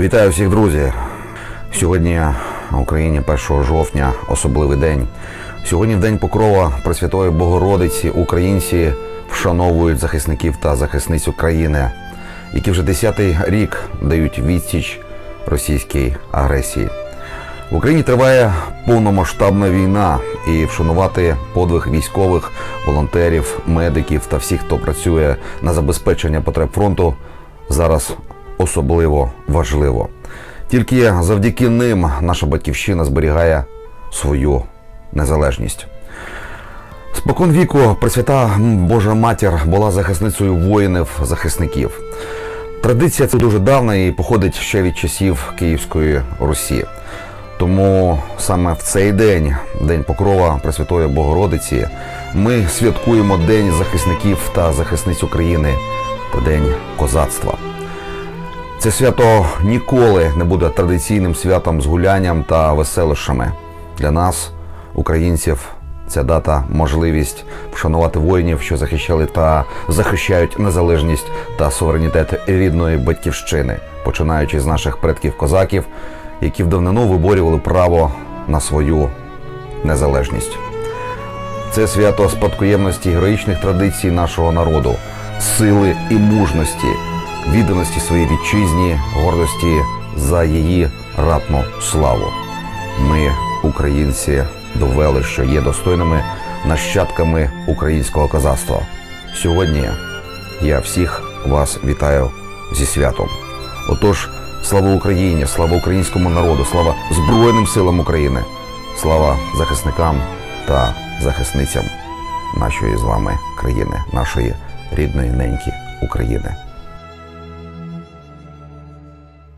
Вітаю всіх, друзі! Сьогодні в Україні 1 жовтня особливий день. Сьогодні в день Покрова Пресвятої Богородиці українці вшановують захисників та захисниць України, які вже 10-й рік дають відсіч російській агресії. В Україні триває повномасштабна війна, і вшанувати подвиг військових, волонтерів, медиків та всіх, хто працює на забезпечення потреб фронту, зараз особливо важливо. Тільки завдяки ним наша батьківщина зберігає свою незалежність. Спокон віку Пресвята Божа Матір була захисницею воїнів, захисників. Традиція це дуже давна і походить ще від часів Київської Русі. Тому саме в цей день, День Покрова Пресвятої Богородиці, ми святкуємо День захисників та захисниць України та День козацтва. Це свято ніколи не буде традиційним святом з гулянням та веселощами. Для нас, українців, ця дата можливість вшанувати воїнів, що захищали та захищають незалежність та суверенітет рідної батьківщини, починаючи з наших предків козаків, які в давнину виборювали право на свою незалежність. Це свято спадкоємності героїчних традицій нашого народу, сили і мужності, відданості своїй вітчизні, гордості за її ратну славу. Ми, українці, довели, що є достойними нащадками українського козацтва. Сьогодні я всіх вас вітаю зі святом. Отож, слава Україні, слава українському народу, слава Збройним силам України, слава захисникам та захисницям нашої з вами країни, нашої рідної неньки України.